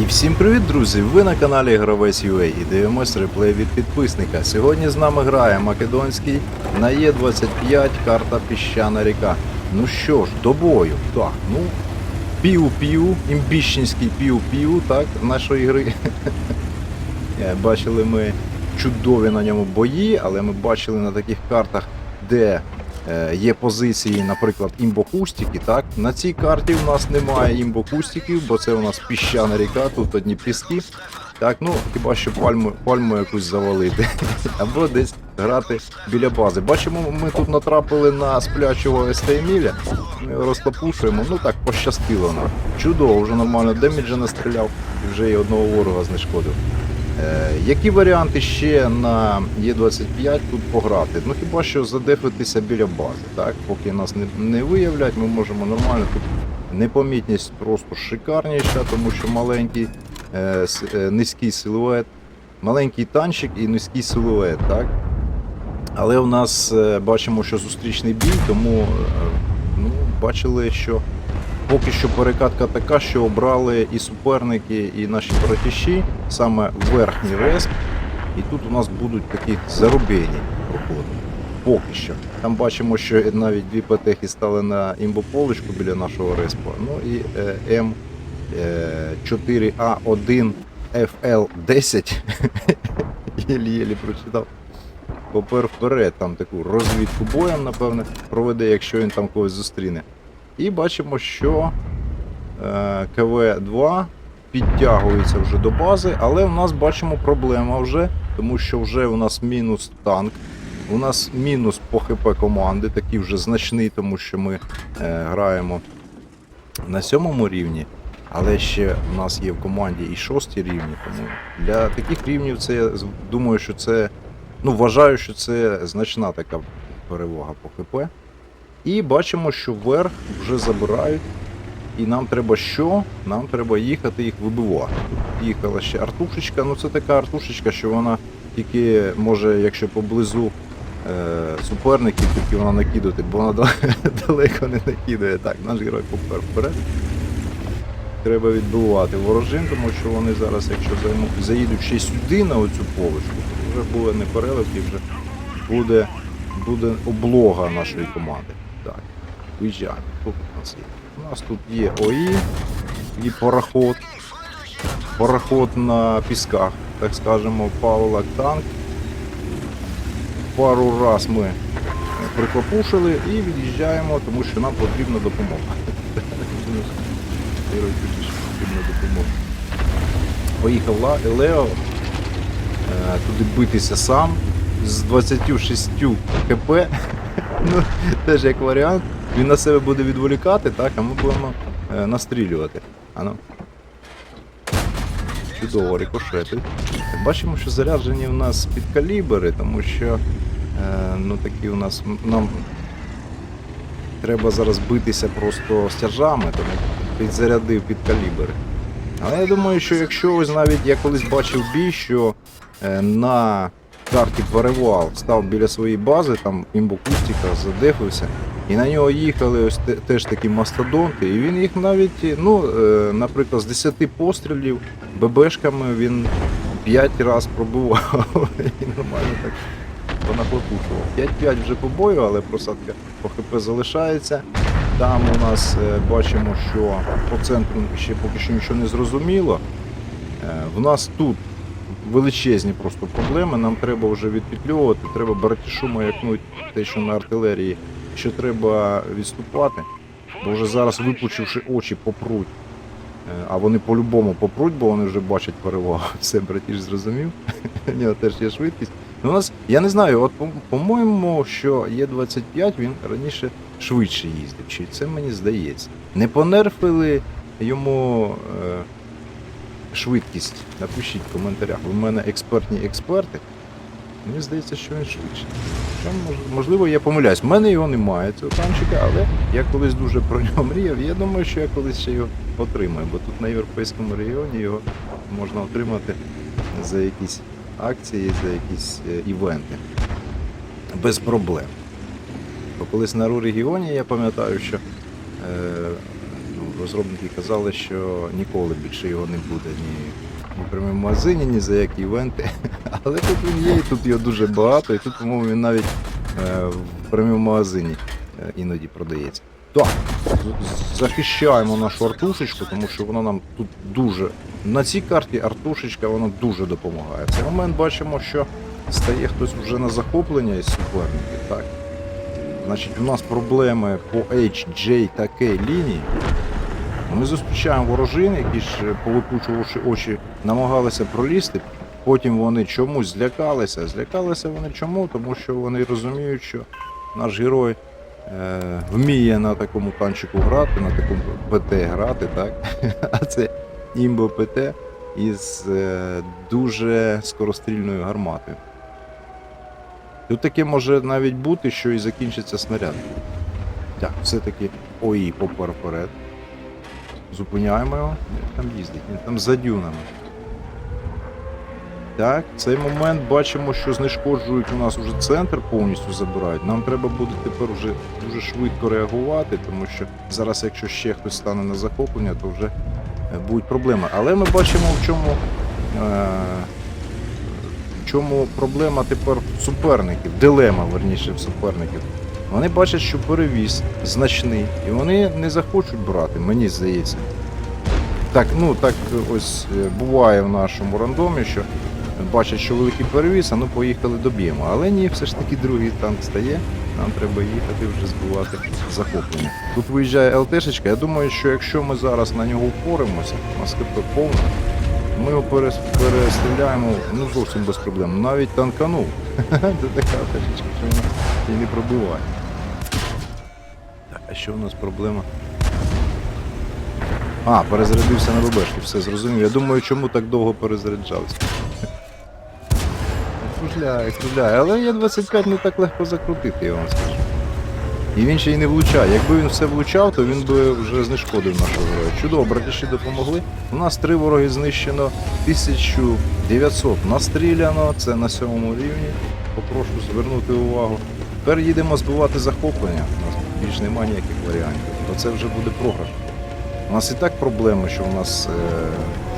І всім привіт, друзі! Ви на каналі Гравець UA і дивимось реплей від підписника. Сьогодні з нами грає Македонський на Е25 карта Піщана ріка. Ну що ж, до бою. Так, ну пів-пів, імбіщенський пів-пів, так, нашої гри. Е, Бачили ми чудові на ньому бої, але ми бачили на таких картах, де е, є позиції, наприклад, імбокустики. Так? На цій карті у нас немає імбокустиків, бо це у нас піщана ріка, тут одні піски. Так, ну хіба що пальму, пальму якусь завалити, або десь грати біля бази. Бачимо, ми тут натрапили на сплячого СТ Еміля. Ми його розтопушуємо. Ну так, пощастило нам. Чудово, вже нормально деміджа настріляв і вже і одного ворога знешкодив. Е, які варіанти ще на Е25 тут пограти? Ну хіба що задефитися біля бази, так? Поки нас не, не виявлять, ми можемо нормально тут непомітність просто шикарніша, тому що маленький е, е, низький силует, маленький танчик і низький силует, так? Але у нас е, бачимо, що зустрічний бій, тому е, ну, бачили, що поки що перекатка така, що обрали і суперники, і наші братіші саме верхній респ. І тут у нас будуть такі зарубені проходи. Поки що. Там бачимо, що навіть дві петехи стали на імбополочку біля нашого респу. Ну і е, М4А1 FL10. Єлі-єлі прочитав. Попер вперед, там таку розвідку боєм, напевне, проведе, якщо він там когось зустріне. І бачимо, що е, КВ-2 підтягується вже до бази, але в нас бачимо проблема вже, тому що вже у нас мінус танк. У нас мінус по ХП команди, такий вже значний, тому що ми е, граємо на сьомому рівні, але ще в нас є в команді і шості рівні. Тому для таких рівнів це я думаю, що це. Ну, вважаю, що це значна така перевага по ХП. І бачимо, що вверх вже забирають. І нам треба що? Нам треба їхати їх вибивати. Тут їхала ще артушечка, ну це така артушечка, що вона тільки може, якщо поблизу е, суперників, тільки вона накидати, бо вона далеко не накидає. Так, наш герой попер вперед. Треба відбивати ворожин, тому що вони зараз, якщо заїдуть ще сюди на оцю полочку, то вже буде не перелетки, вже буде, буде облога нашої команди. Так, виїжджаємо. Тут у нас є. У нас тут є ОІ і пароход. Пароход на пісках, так скажемо, Павлак танк. Пару раз ми прикопушили і від'їжджаємо, тому що нам потрібна допомога. Потрібна допомога. Поїхав Лео е, туди битися сам з 26 хп. Ну, теж як варіант. Він на себе буде відволікати, так, а ми будемо е, настрілювати. Ану. Чудово, рикошети. Бачимо, що заряджені в нас під калібри, тому що е, ну, такі у нас нам треба зараз битися просто стяжами, тому підзарядив під калібри. Але я думаю, що якщо ось навіть я колись бачив бій, що е, на карті перевал став біля своєї бази, там імбокустіка, задефився, і на нього їхали ось теж такі мастодонти, і він їх навіть, ну, е, наприклад, з 10 пострілів ББшками він 5 разів пробував і нормально так понахлопушував. 5-5 вже по бою, але просадка по ХП залишається. Там у нас е, бачимо, що по центру ще поки що нічого не зрозуміло. Е, В нас тут величезні просто проблеми. Нам треба вже відпетлювати, треба братішу маякнути те, що на артилерії, що треба відступати. Бо вже зараз, випучивши очі, попруть. Е, А вони по-любому попруть, бо вони вже бачать перевагу. Все, братіш зрозумів. У теж є швидкість. Ну, у нас, я не знаю, от по- по-моєму, що Є25 він раніше швидше їздив. Чи це мені здається? Не понерфили йому е, швидкість. Напишіть в коментарях. У мене експертні експерти. Мені здається, що він швидше. Хоча, можливо, я помиляюсь. У мене його немає, цього танчика, але я колись дуже про нього мріяв. Я думаю, що я колись ще його отримаю, бо тут на європейському регіоні його можна отримати за якісь акції, за якісь е, івенти. Без проблем. Бо колись на регіоні я пам'ятаю, що е, розробники казали, що ніколи більше його не буде ні, ні в прямому магазині, ні за які івенти. Але тут він є, і тут його дуже багато, і тут, по-моєму, він навіть е, в прямому магазині е, іноді продається. Так, захищаємо нашу артушечку, тому що вона нам тут дуже. На цій карті артушечка вона дуже допомагає. В цей момент бачимо, що стає хтось вже на захоплення із суперників, так? Значить, у нас проблеми по H, J та K лінії. Ми зустрічаємо ворожин, які ж повикучувавши очі, намагалися пролізти. Потім вони чомусь злякалися. Злякалися вони чому? Тому що вони розуміють, що наш герой е, вміє на такому танчику грати, на такому ПТ грати, так? А це імбо ПТ із е, дуже скорострільною гарматою. Тут таке може навіть бути, що і закінчиться снаряд. Так, все-таки ОІ попер вперед. Зупиняємо його. Він там їздить, він там за дюнами. Так, в цей момент бачимо, що знешкоджують у нас уже центр, повністю забирають. Нам треба буде тепер вже дуже швидко реагувати, тому що зараз, якщо ще хтось стане на захоплення, то вже е, будуть проблеми. Але ми бачимо, в чому, е, в чому проблема тепер суперників, дилема, верніше, в суперників. Вони бачать, що перевіз значний, і вони не захочуть брати, мені здається. Так, ну так ось е, буває в нашому рандомі, що бачать, що великий перевіз, а ну поїхали доб'ємо. Але ні, все ж таки другий танк стає, нам треба їхати вже збивати захоплення. Тут виїжджає ЛТшечка, я думаю, що якщо ми зараз на нього впоримося, у нас КП повна, ми його перес- перестріляємо ну, зовсім без проблем. Навіть танканув. Це така ЛТшечка, що вона і не пробиває. Так, а що у нас проблема? А, перезарядився на ББшки, все зрозумів. Я думаю, чому так довго перезаряджався. Кружляє, кружляє, але є 25 не так легко закрутити, я вам скажу. І він ще й не влучає. Якби він все влучав, то він би вже знешкодив нашого героя. Чудово, братіші допомогли. У нас три вороги знищено, 1900 настріляно, це на сьомому рівні. Попрошу звернути увагу. Тепер їдемо збивати захоплення. У нас більш немає ніяких варіантів. То це вже буде програш. У нас і так проблеми, що у нас е,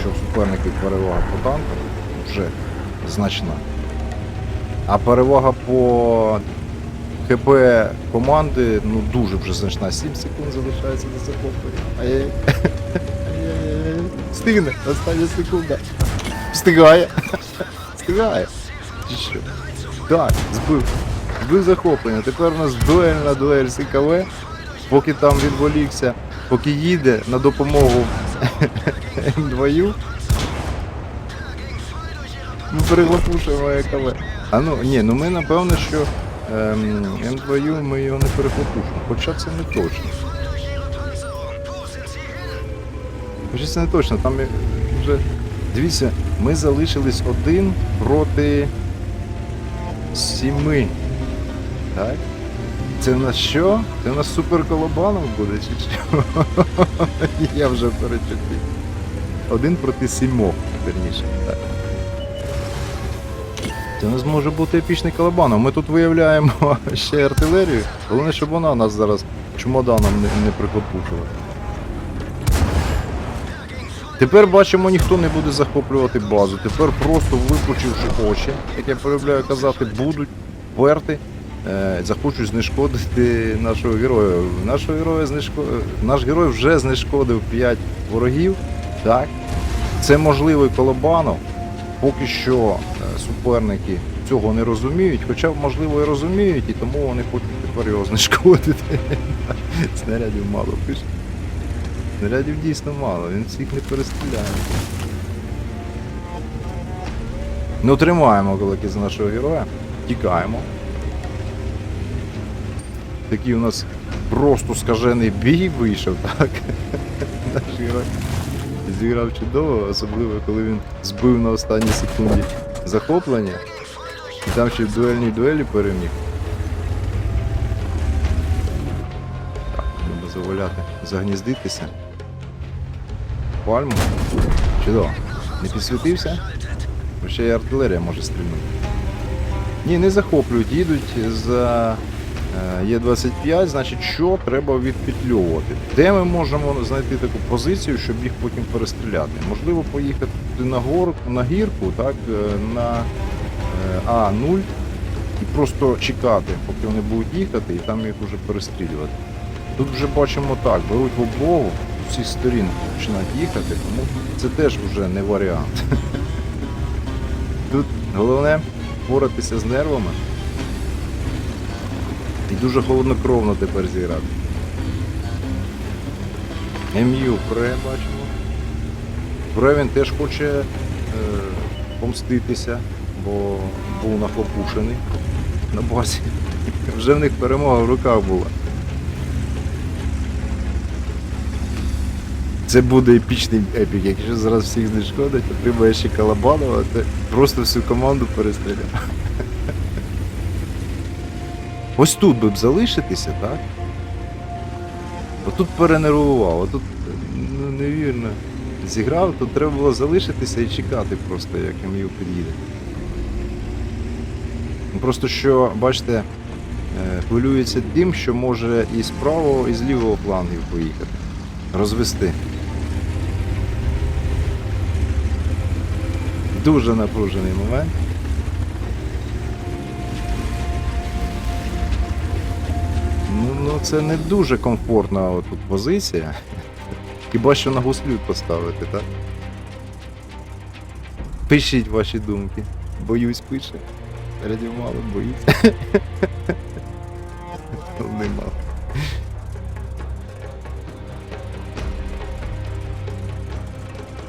що суперників перевага по танкам вже значна. А перевага по ХП команди ну дуже вже значна. 7 секунд залишається до захоплення. Встигне, остання секунда. Встигає. Встигає. Що? Так, збив. Збив захоплення. Тепер у нас дуельна дуель з ІКВ. Поки там відволікся, поки їде на допомогу М2. Ми перехлопушуємо ЕКВ. А ну, ні, ну ми напевно, що М2 ми його не перехлопушимо. Хоча це не точно. Хоча це не точно, там вже. Дивіться, ми залишились один проти сіми. Так? Це в нас що? Це в нас супер колобанов буде чи що? Я вже перечутив. Один проти сімох, верніше. Так. Це у нас може бути епічний колобанов. Ми тут виявляємо ще артилерію. Головне, щоб вона нас зараз чемоданом не, не прихлопушила. Тепер бачимо, ніхто не буде захоплювати базу. Тепер просто випучивши очі, як я полюбляю казати, будуть перти, е, захочуть знешкодити нашого героя. Нашого героя знешко... Наш герой вже знешкодив 5 ворогів. Так? Це можливий колобанов. Поки що е, суперники цього не розуміють, хоча, можливо, і розуміють, і тому вони хочуть тепер його знешкодити. Снарядів мало пише. Снарядів дійсно мало, він всіх не перестріляє. Ну, тримаємо кулаки за нашого героя, тікаємо. Такий у нас просто скажений бій вийшов, так? Наш герой зіграв чудово, особливо коли він збив на останній секунді захоплення. І там ще в дуельній дуелі переміг. Так, треба заваляти, загніздитися. Пальму. Чудово. Не підсвітився? Бо ще й артилерія може стрільнути. Ні, не захоплюють, їдуть за Е, Є 25, значить, що треба відпетльовувати? Де ми можемо знайти таку позицію, щоб їх потім перестріляти? Можливо, поїхати на горку, на гірку, так, е, на е, А0 і просто чекати, поки вони будуть їхати, і там їх вже перестрілювати. Тут вже бачимо так, беруть в облогу, з усіх сторін починають їхати, тому це теж вже не варіант. Тут головне впоратися з нервами і дуже холоднокровно тепер зіграти. МЮ Пре бачимо. Пре він теж хоче е, помститися, бо був нахлопушений на базі. Вже в них перемога в руках була. Це буде епічний епік. Якщо зараз всіх знешкодить, отримає ще Калабанова, це просто всю команду перестріляв. Ось тут би б залишитися, так? Отут перенервував, отут ну, невірно зіграв, тут треба було залишитися і чекати просто, як МЮ під'їде. Ну, Просто що, бачите, е, хвилюється тим, що може і з правого, і з лівого флангів поїхати. Розвести. Дуже напружений момент. Ну, це не дуже комфортна тут позиція. Хіба що на гуслю поставити, так? Пишіть ваші думки. Боюсь пише. Радів мало, боюсь. Нема.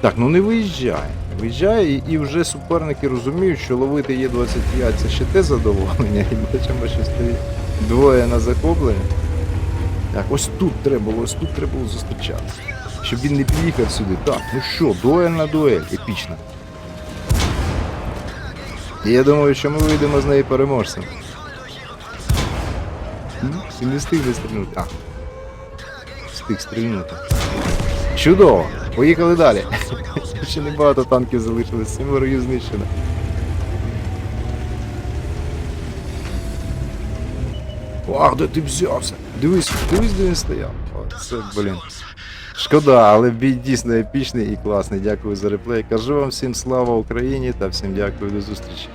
Так, ну не виїжджає. Виїжджає і, і вже суперники розуміють, що ловити Є-25 це ще те задоволення, і бачимо, що стоїть двоє на захопленні. Так, ось тут треба було, ось тут треба було зустрічатися. Щоб він не під'їхав сюди. Так, ну що, дуель на дуель, епічна. І я думаю, що ми вийдемо з неї переможцем. Ти не встигли стрільнути. А. Встиг стрільнути. Чудово! Поїхали далі. Ще небагато танків залишилось, сім ворогів знищено. Ах, де ти взявся? Дивись, дивись, де він стояв. О, це, блін. Шкода, але бій дійсно епічний і класний. Дякую за реплей. Кажу вам всім слава Україні та всім дякую до зустрічі.